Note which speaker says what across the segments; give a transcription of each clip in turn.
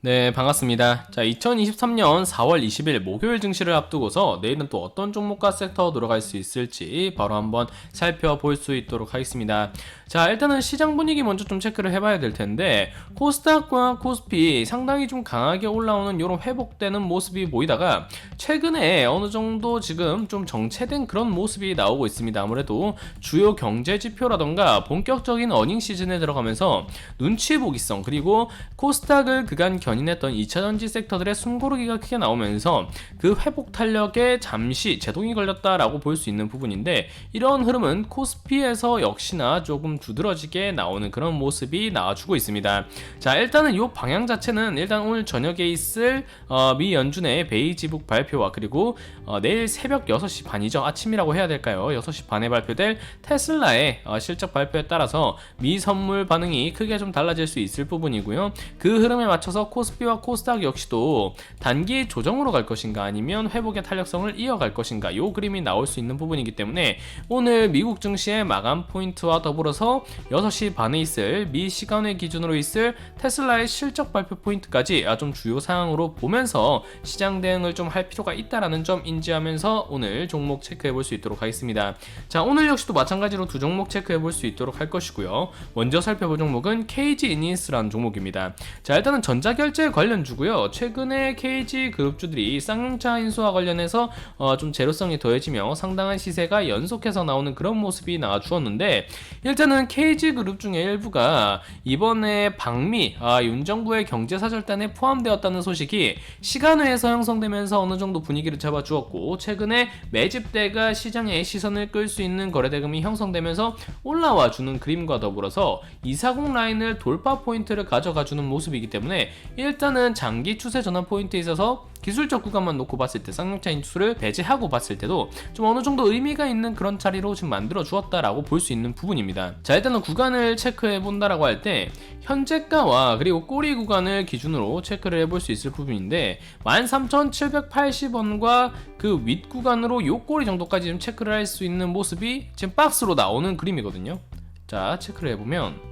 Speaker 1: 네, 반갑습니다. 자, 2023년 4월 20일 목요일 증시를 앞두고서 내일은 또 어떤 종목과 섹터 들어갈 수 있을지 바로 한번 살펴볼 수 있도록 하겠습니다. 자, 일단은 시장 분위기 먼저 좀 체크를 해봐야 될 텐데, 코스닥과 코스피 상당히 좀 강하게 올라오는 이런 회복되는 모습이 보이다가, 최근에 어느 정도 지금 좀 정체된 그런 모습이 나오고 있습니다. 아무래도 주요 경제 지표라던가 본격적인 어닝 시즌에 들어가면서 눈치 보기성, 그리고 코스닥을 그간 견인했던 2차전지 섹터들의 숨고르기가 크게 나오면서 그 회복 탄력에 잠시 제동이 걸렸다라고 볼 수 있는 부분인데 이런 흐름은 코스피에서 역시나 조금 두드러지게 나오는 그런 모습이 나와주고 있습니다. 자 일단은 이 방향 자체는 일단 오늘 저녁에 있을 어, 미 연준의 베이지북 발표와 그리고 어, 내일 새벽 6시 반이죠 아침이라고 해야 될까요? 6시 반에 발표될 테슬라의 어, 실적 발표에 따라서 미 선물 반응이 크게 좀 달라질 수 있을 부분이고요. 그 흐름에 맞춰서 코스피와 코스닥 역시도 단기 조정으로 갈 것인가 아니면 회복의 탄력성을 이어갈 것인가 요 그림이 나올 수 있는 부분이기 때문에 오늘 미국 증시의 마감 포인트와 더불어서 6시 반에 있을 미 시간의 기준으로 있을 테슬라의 실적 발표 포인트까지 아, 좀 주요 사항으로 보면서 시장 대응을 좀 할 필요가 있다라는 점 인지하면서 오늘 종목 체크해 볼 수 있도록 하겠습니다. 자 오늘 역시도 마찬가지로 두 종목 체크해 볼 수 있도록 할 것이고요. 먼저 살펴볼 종목은 KG 이니스라는 종목입니다. 자 일단은 전자결 제 관련주고요. 최근에 KG 그룹주들이 쌍용차 인수와 관련해서 어, 좀 제로성이 더해지며 상당한 시세가 연속해서 나오는 그런 모습이 나와 주었는데 일단은 KG 그룹 중에 일부가 이번에 방미 아, 윤 정부의 경제사절단에 포함되었다는 소식이 시간 외에서 형성되면서 어느 정도 분위기를 잡아주었고 최근에 매집대가 시장의 시선을 끌 수 있는 거래대금이 형성되면서 올라와 주는 그림과 더불어서 240 라인을 돌파 포인트를 가져가 주는 모습이기 때문에 일단은 장기 추세 전환 포인트에 있어서 기술적 구간만 놓고 봤을 때 쌍용차 인수를 배제하고 봤을 때도 좀 어느 정도 의미가 있는 그런 자리로 지금 만들어 주었다라고 볼 수 있는 부분입니다. 자 일단은 구간을 체크해 본다라고 할 때 현재가와 그리고 꼬리 구간을 기준으로 체크를 해볼 수 있을 부분인데 13,780원과 그 윗 구간으로 요 꼬리 정도까지 좀 체크를 할 수 있는 모습이 지금 박스로 나오는 그림이거든요. 자 체크를 해보면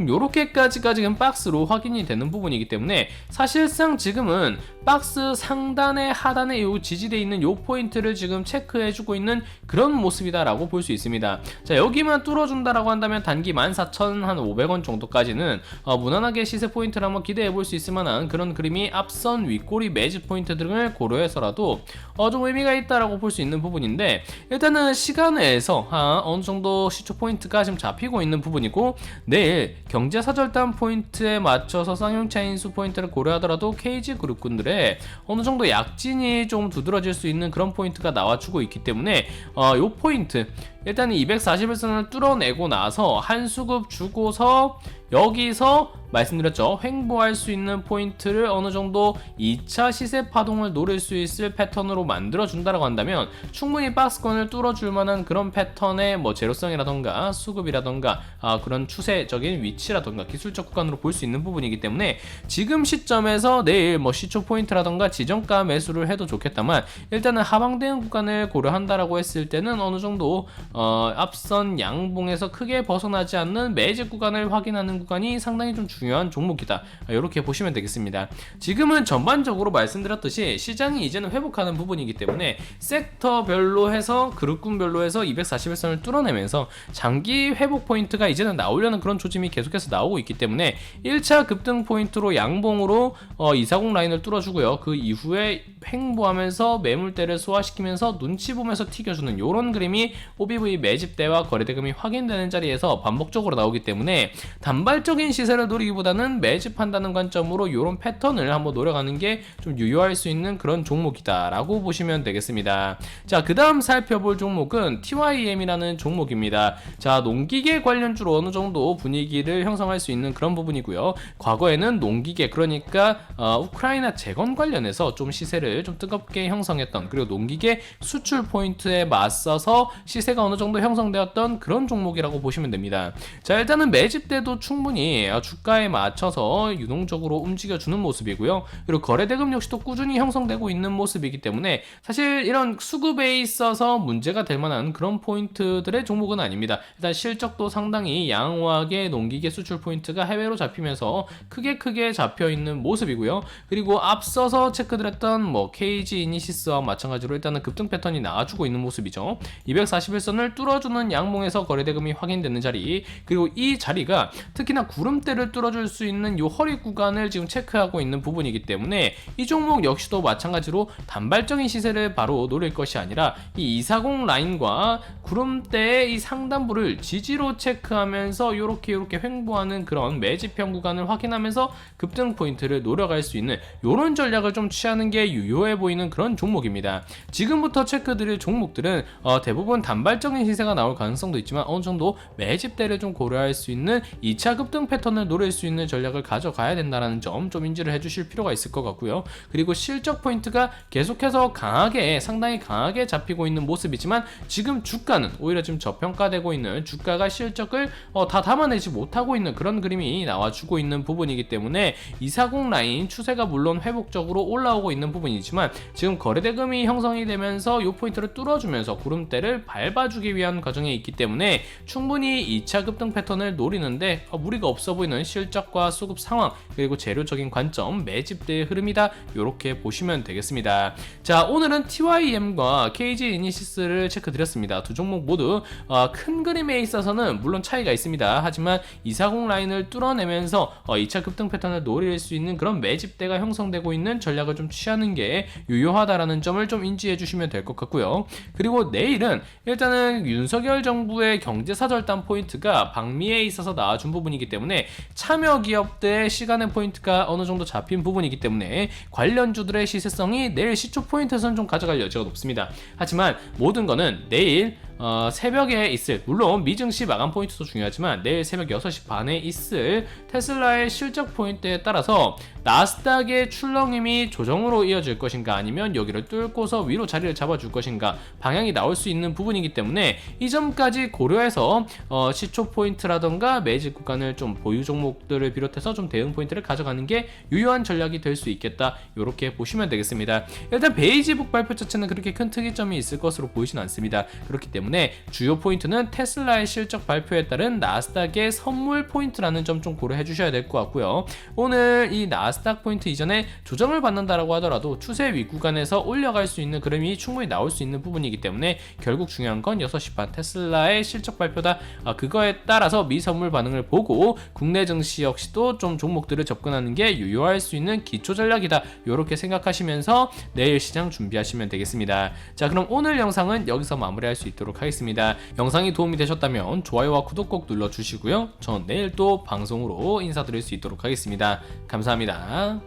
Speaker 1: 지금 요렇게까지가 지금 박스로 확인이 되는 부분이기 때문에 사실상 지금은 박스 상단에 하단에 요 지지돼 있는 요 포인트를 지금 체크해주고 있는 그런 모습이다라고 볼 수 있습니다. 자 여기만 뚫어준다라고 한다면 단기 14,500원 정도까지는 어, 무난하게 시세 포인트를 한번 기대해 볼 수 있을 만한 그런 그림이 앞선 윗꼬리 매집 포인트 등을 고려해서라도 어, 좀 의미가 있다라고 볼 수 있는 부분인데 일단은 시간에서 아, 어느 정도 시초 포인트가 지금 잡히고 있는 부분이고 내일 경제사절단 포인트에 맞춰서 쌍용차 인수 포인트를 고려하더라도 KG 그룹군들의 어느 정도 약진이 좀 두드러질 수 있는 그런 포인트가 나와주고 있기 때문에 어, 요 포인트 일단 241선을 뚫어내고 나서 한 수급 주고서 여기서 말씀드렸죠. 횡보할 수 있는 포인트를 어느 정도 2차 시세 파동을 노릴 수 있을 패턴으로 만들어 준다라고 한다면 충분히 박스권을 뚫어줄 만한 그런 패턴의 뭐 제로성이라던가 수급이라던가 아, 그런 추세적인 위치라던가 기술적 구간으로 볼 수 있는 부분이기 때문에 지금 시점에서 내일 뭐 시초 포인트라던가 지정가 매수를 해도 좋겠다만 일단은 하방 대응 구간을 고려한다라고 했을 때는 어느 정도 어, 앞선 양봉에서 크게 벗어나지 않는 매직 구간을 확인하는 구간이 상당히 좀 중요한 종목이다. 이렇게 보시면 되겠습니다. 지금은 전반적으로 말씀드렸듯이 시장이 이제는 회복하는 부분이기 때문에 섹터별로 해서 그룹군별로 해서 241선을 뚫어내면서 장기 회복 포인트가 이제는 나오려는 그런 조짐이 계속해서 나오고 있기 때문에 1차 급등 포인트로 양봉으로 어, 240 라인을 뚫어주고요. 그 이후에 횡보하면서 매물대를 소화시키면서 눈치 보면서 튀겨주는 이런 그림이 OBV 매집 대와 거래대금이 확인되는 자리에서 반복적으로 나오기 때문에 단발적인 시세를 노리기보다는 매집한다는 관점으로 이런 패턴을 한번 노려가는 게 좀 유효할 수 있는 그런 종목이다라고 보시면 되겠습니다. 자, 그 다음 살펴볼 종목은 TYM이라는 종목입니다. 자, 농기계 관련주로 어느 정도 분위기를 형성할 수 있는 그런 부분이고요. 과거에는 농기계, 그러니까 어, 우크라이나 재건 관련해서 좀 시세를 좀 뜨겁게 형성했던 그리고 농기계 수출 포인트에 맞서서 시세가 어느 정도 형성되었던 그런 종목이라고 보시면 됩니다. 자, 일단은 매집 때도 충분히 주가에 맞춰서 유동적으로 움직여주는 모습이고요. 그리고 거래대금 역시도 꾸준히 형성되고 있는 모습이기 때문에 사실 이런 수급에 있어서 문제가 될 만한 그런 포인트들의 종목은 아닙니다. 일단 실적도 상당히 양호하게 농기계 수출 포인트가 해외로 잡히면서 크게 크게 잡혀 있는 모습이고요. 그리고 앞서서 체크드렸던 뭐 KG 이니시스와 마찬가지로 일단은 급등 패턴이 나와주고 있는 모습이죠. 241선 을 뚫어주는 양봉에서 거래대금이 확인되는 자리 그리고 이 자리가 특히나 구름대를 뚫어줄 수 있는 이 허리 구간을 지금 체크하고 있는 부분이기 때문에 이 종목 역시도 마찬가지로 단발적인 시세를 바로 노릴 것이 아니라 이 240 라인과 구름대의 이 상단부를 지지로 체크하면서 이렇게 이렇게 횡보하는 그런 매집형 구간을 확인하면서 급등 포인트를 노려갈 수 있는 이런 전략을 좀 취하는 게 유효해 보이는 그런 종목입니다. 지금부터 체크드릴 종목들은 어, 대부분 단발적 인 시세가 나올 가능성도 있지만 어느 정도 매집 대를 좀 고려할 수 있는 2차 급등 패턴을 노릴 수 있는 전략을 가져가야 된다는 점 좀 인지를 해주실 필요가 있을 것 같고요. 그리고 실적 포인트가 계속해서 강하게 상당히 강하게 잡히고 있는 모습이지만 지금 주가는 오히려 지금 저평가되고 있는 주가가 실적을 어, 다 담아내지 못하고 있는 그런 그림이 나와주고 있는 부분이기 때문에 240 라인 추세가 물론 회복적으로 올라오고 있는 부분이지만 지금 거래대금이 형성이 되면서 이 포인트를 뚫어주면서 구름대를 밟아주 기 위한 과정에 있기 때문에 충분히 2차 급등 패턴을 노리는데 어, 무리가 없어 보이는 실적과 수급 상황 그리고 재료적인 관점 매집대의 흐름이다 이렇게 보시면 되겠습니다. 자 오늘은 TYM과 KG 이니시스를 체크 드렸습니다. 두 종목 모두 어, 큰 그림에 있어서는 물론 차이가 있습니다. 하지만 240 라인을 뚫어내면서 어, 2차 급등 패턴을 노릴 수 있는 그런 매집대가 형성되고 있는 전략을 좀 취하는 게 유효하다라는 점을 좀 인지해 주시면 될 것 같고요. 그리고 내일은 일단은 윤석열 정부의 경제사절단 포인트가 방미에 있어서 나와준 부분이기 때문에 참여 기업들의 시간의 포인트가 어느 정도 잡힌 부분이기 때문에 관련주들의 시세성이 내일 시초 포인트에서는 좀 가져갈 여지가 높습니다. 하지만 모든 거는 내일 어, 새벽에 있을 물론 미증시 마감 포인트도 중요하지만 내일 새벽 6시 반에 있을 테슬라의 실적 포인트에 따라서 나스닥의 출렁임이 조정으로 이어질 것인가 아니면 여기를 뚫고서 위로 자리를 잡아줄 것인가 방향이 나올 수 있는 부분이기 때문에 이 점까지 고려해서 어, 시초 포인트라던가 매직 구간을 좀 보유 종목들을 비롯해서 좀 대응 포인트를 가져가는 게 유효한 전략이 될 수 있겠다. 이렇게 보시면 되겠습니다. 일단 베이지북 발표 자체는 그렇게 큰 특이점이 있을 것으로 보이진 않습니다. 그렇기 때문에 주요 포인트는 테슬라의 실적 발표에 따른 나스닥의 선물 포인트라는 점 좀 고려해 주셔야 될 것 같고요. 오늘 이 나스닥 포인트 이전에 조정을 받는다라고 하더라도 추세 윗구간에서 올려갈 수 있는 그림이 충분히 나올 수 있는 부분이기 때문에 결국 중요한 건 6시 반 테슬라의 실적 발표다. 아, 그거에 따라서 미선물 반응을 보고 국내 증시 역시도 좀 종목들을 접근하는 게 유효할 수 있는 기초 전략이다. 이렇게 생각하시면서 내일 시장 준비하시면 되겠습니다. 자 그럼 오늘 영상은 여기서 마무리할 수 있 하겠습니다. 영상이 도움이 되셨다면 좋아요와 구독 꼭 눌러주시고요. 전 내일 또 방송으로 인사드릴 수 있도록 하겠습니다. 감사합니다